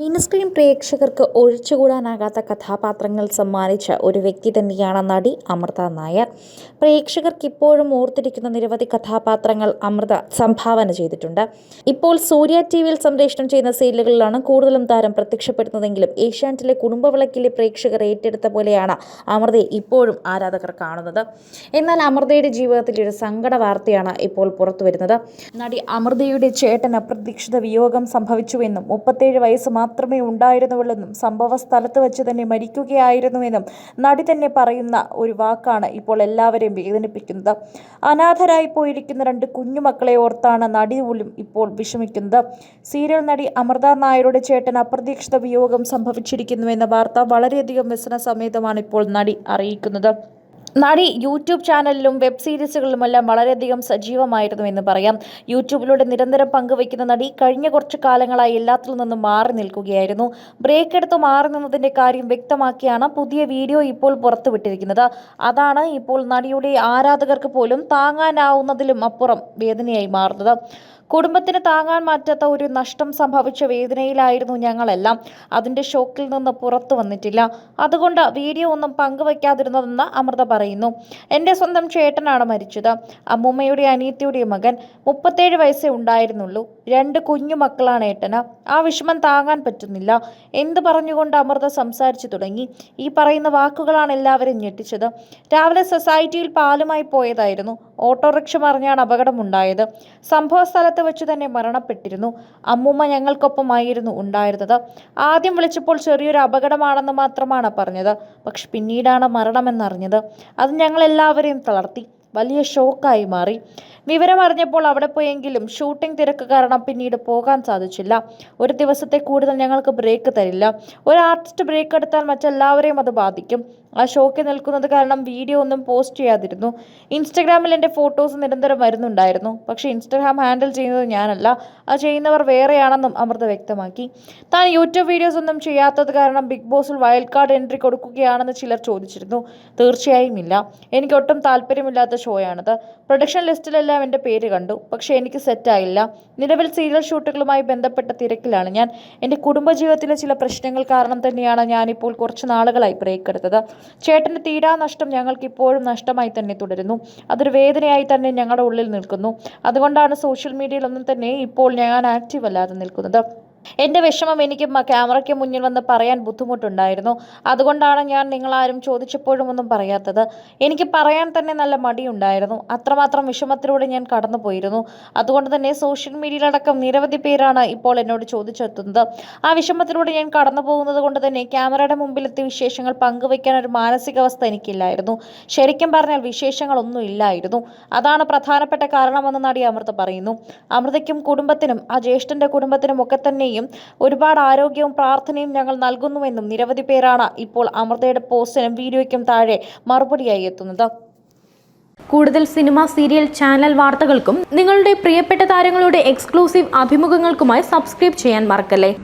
Mini screen പ്രേക്ഷകർക്ക് ഒഴിച്ചുകൂടാനാകാത്ത കഥാപാത്രങ്ങൾ സമ്മാനിച്ച ഒരു വ്യക്തി തന്നെയാണ് നടി അമൃത നായർ. പ്രേക്ഷകർക്ക് ഇപ്പോഴും ഓർത്തിരിക്കുന്ന നിരവധി കഥാപാത്രങ്ങൾ അമൃത സംഭാവന ചെയ്തിട്ടുണ്ട്. ഇപ്പോൾ സൂര്യ ടി വിയിൽ സംപ്രേഷണം ചെയ്യുന്ന സീരിയലുകളിലാണ് കൂടുതലും താരം പ്രത്യക്ഷപ്പെടുന്നതെങ്കിലും ഏഷ്യാനെറ്റിലെ കുടുംബവിളക്കിലെ പ്രേക്ഷകർ ഏറ്റെടുത്ത പോലെയാണ് അമൃതയെ ഇപ്പോഴും ആരാധകർ കാണുന്നത്. എന്നാൽ അമൃതയുടെ ജീവിതത്തിലെ ഒരു സങ്കട വാർത്തയാണ് ഇപ്പോൾ പുറത്തുവരുന്നത്. നടി അമൃതയുടെ ചേട്ടൻ അപ്രതീക്ഷിത വിയോഗം സംഭവിച്ചുവെന്നും മുപ്പത്തേഴ് വയസ്സ് മാത്രമേ ഉണ്ടായിരുന്നുള്ളെന്നും സംഭവ സ്ഥലത്ത് വെച്ച് തന്നെ മരിക്കുകയായിരുന്നുവെന്നും നടി തന്നെ പറയുന്ന ഒരു വാക്കാണ് ഇപ്പോൾ എല്ലാവരെയും വേദനിപ്പിക്കുന്നത്. അനാഥരായി പോയിരിക്കുന്ന രണ്ട് കുഞ്ഞുമക്കളെ ഓർത്താണ് നടി പോലും ഇപ്പോൾ വിഷമിക്കുന്നത്. സീരിയൽ നടി അമൃത നായരുടെ ചേട്ടൻ അപ്രതീക്ഷിത വിയോഗം സംഭവിച്ചിരിക്കുന്നുവെന്ന വാർത്ത വളരെയധികം വ്യസന സമേതമാണ് ഇപ്പോൾ നടി അറിയിക്കുന്നത്. നടി യൂട്യൂബ് ചാനലിലും വെബ് സീരീസുകളിലുമെല്ലാം വളരെയധികം സജീവമായിരുന്നു എന്ന് പറയാം. യൂട്യൂബിലൂടെ നിരന്തരം പങ്കുവയ്ക്കുന്ന നടി കഴിഞ്ഞ കുറച്ച് കാലങ്ങളായി എല്ലാത്തിൽ നിന്നും മാറി നിൽക്കുകയായിരുന്നു. ബ്രേക്ക് എടുത്ത് മാറി നിന്നതിന്റെ കാര്യം വ്യക്തമാക്കിയാണ് പുതിയ വീഡിയോ ഇപ്പോൾ പുറത്തുവിട്ടിരിക്കുന്നത്. അതാണ് ഇപ്പോൾ നടിയുടെ ആരാധകർക്ക് പോലും താങ്ങാനാവുന്നതിലും അപ്പുറം വേദനയായി മാറുന്നത്. കുടുംബത്തിന് താങ്ങാൻ മാറ്റാത്ത ഒരു നഷ്ടം സംഭവിച്ച വേദനയിലായിരുന്നു ഞങ്ങളെല്ലാം. അതിന്റെ ഷോക്കിൽ നിന്ന് പുറത്തു വന്നിട്ടില്ല. അതുകൊണ്ട് വീഡിയോ ഒന്നും പങ്കുവയ്ക്കാതിരുന്നതെന്ന് അമൃത പറയുന്നു. എന്റെ സ്വന്തം ചേട്ടനാണ് മരിച്ചത്. അമ്മൂമ്മയുടെ അനിയത്തിയുടെ മകൻ മുപ്പത്തേഴ് വയസ്സേ ഉണ്ടായിരുന്നുള്ളൂ. രണ്ട് കുഞ്ഞു മക്കളാണ് ഏട്ടന്. ആ വിഷമം താങ്ങാൻ പറ്റുന്നില്ല. എന്ത് പറഞ്ഞുകൊണ്ട് അമൃത സംസാരിച്ചു തുടങ്ങി. ഈ പറയുന്ന വാക്കുകളാണ് എല്ലാവരും ഞെട്ടിച്ചത്. രാവിലെ സൊസൈറ്റിയിൽ പാലുമായി പോയതായിരുന്നു. ഓട്ടോറിക്ഷ മറിഞ്ഞാണ് അപകടമുണ്ടായത്. സംഭവ സ്ഥലത്ത് വെച്ച് തന്നെ മരണപ്പെട്ടിരുന്നു. അമ്മൂമ്മ ഞങ്ങൾക്കൊപ്പമായിരുന്നു ഉണ്ടായിരുന്നത്. ആദ്യം വിളിച്ചപ്പോൾ ചെറിയൊരു അപകടമാണെന്ന് മാത്രമാണ് പറഞ്ഞത്. പക്ഷെ പിന്നീടാണ് മരണമെന്നറിഞ്ഞത്. അത് ഞങ്ങളെല്ലാവരെയും തളർത്തി. വലിയ ഷോക്കായി മാറി. വിവരം അറിഞ്ഞപ്പോൾ അവിടെ പോയെങ്കിലും ഷൂട്ടിംഗ് തിരക്ക് കാരണം പിന്നീട് പോകാൻ സാധിച്ചില്ല. ഒരു ദിവസത്തെ കൂടുതൽ ഞങ്ങൾക്ക് ബ്രേക്ക് തരില്ല. ഒരു ആർട്ടിസ്റ്റ് ബ്രേക്ക് എടുത്താൽ മറ്റെല്ലാവരെയും അത് ബാധിക്കും. ആ ഷോക്ക് നിൽക്കുന്നത് കാരണം വീഡിയോ ഒന്നും പോസ്റ്റ് ചെയ്യാതിരുന്നു. ഇൻസ്റ്റഗ്രാമിൽ എന്റെ ഫോട്ടോസ് നിരന്തരം വരുന്നുണ്ടായിരുന്നു. പക്ഷേ ഇൻസ്റ്റഗ്രാം ഹാൻഡിൽ ചെയ്യുന്നത് ഞാനല്ല. അത് ചെയ്യുന്നവർ വേറെയാണെന്നും അമൃത വ്യക്തമാക്കി. താൻ യൂട്യൂബ് വീഡിയോസ് ഒന്നും ചെയ്യാത്തത് കാരണം ബിഗ് ബോസിൽ വൈൽഡ് കാർഡ് എൻട്രി കൊടുക്കുകയാണെന്ന് ചിലർ ചോദിച്ചിരുന്നു. തീർച്ചയായും ഇല്ല. എനിക്കൊട്ടും താല്പര്യമില്ലാത്ത ഷോയാണിത് പ്രൊഡക്ഷൻ ലിസ്റ്റിലെല്ലാം എന്റെ പേര് കണ്ടു. പക്ഷേ എനിക്ക് സെറ്റായില്ല നിലവിൽ സീരിയൽ ഷൂട്ടുകളുമായി ബന്ധപ്പെട്ട തിരക്കിലാണ് ഞാൻ. എന്റെ കുടുംബജീവിതത്തിലെ ചില പ്രശ്നങ്ങൾ കാരണം തന്നെയാണ് ഞാനിപ്പോൾ കുറച്ച് നാളുകളായി ബ്രേക്ക് എടുത്തത്. ചേട്ടന്റെ തീരാ നഷ്ടം ഞങ്ങൾക്ക് ഇപ്പോഴും നഷ്ടമായി തന്നെ തുടരുന്നു. അതൊരു വേദനയായി തന്നെ ഞങ്ങളുടെ ഉള്ളിൽ നിൽക്കുന്നു. അതുകൊണ്ടാണ് സോഷ്യൽ മീഡിയയിലൊന്നും തന്നെ ഇപ്പോൾ ഞാൻ ആക്റ്റീവ് അല്ലാതെ നിൽക്കുന്നത്. എന്റെ വിഷമം എനിക്ക് ക്യാമറയ്ക്ക് മുന്നിൽ വന്ന് പറയാൻ ബുദ്ധിമുട്ടുണ്ടായിരുന്നു. അതുകൊണ്ടാണ് ഞാൻ നിങ്ങളാരും ചോദിച്ചപ്പോഴും ഒന്നും പറയാത്തത്. എനിക്ക് പറയാൻ തന്നെ നല്ല മടിയുണ്ടായിരുന്നു. അത്രമാത്രം വിഷമത്തിലൂടെ ഞാൻ കടന്നു പോയിരുന്നു അതുകൊണ്ട് തന്നെ സോഷ്യൽ മീഡിയയിലടക്കം നിരവധി പേരാണ് ഇപ്പോൾ എന്നോട് ചോദിച്ചെത്തുന്നത്. ആ വിഷമത്തിലൂടെ ഞാൻ കടന്നു പോകുന്നത് കൊണ്ട് തന്നെ ക്യാമറയുടെ മുമ്പിലെത്തി വിശേഷങ്ങൾ പങ്കുവയ്ക്കാൻ ഒരു മാനസികാവസ്ഥ എനിക്കില്ലായിരുന്നു. ശരിക്കും പറഞ്ഞാൽ വിശേഷങ്ങളൊന്നും ഇല്ലായിരുന്നു. അതാണ് പ്രധാനപ്പെട്ട കാരണമെന്ന് നടി അമൃത പറയുന്നു. അമൃതയ്ക്കും കുടുംബത്തിനും ആ ജ്യേഷ്ഠന്റെ കുടുംബത്തിനും ഒക്കെ തന്നെയും ഒരുപാട് ആരോഗ്യവും പ്രാർത്ഥനയും ഞങ്ങൾ നൽകുന്നുവെന്നും നിരവധി പേരാണ് ഇപ്പോൾ അമൃതയുടെ പോസ്റ്റിനും വീഡിയോയ്ക്കും താഴെ മറുപടിയായി എത്തുന്നത്. കൂടുതൽ സിനിമ സീരിയൽ ചാനൽ വാർത്തകൾക്കും നിങ്ങളുടെ പ്രിയപ്പെട്ട താരങ്ങളുടെ എക്സ്ക്ലൂസീവ് അഭിമുഖങ്ങൾക്കുമായി സബ്സ്ക്രൈബ് ചെയ്യാൻ മറക്കല്ലേ?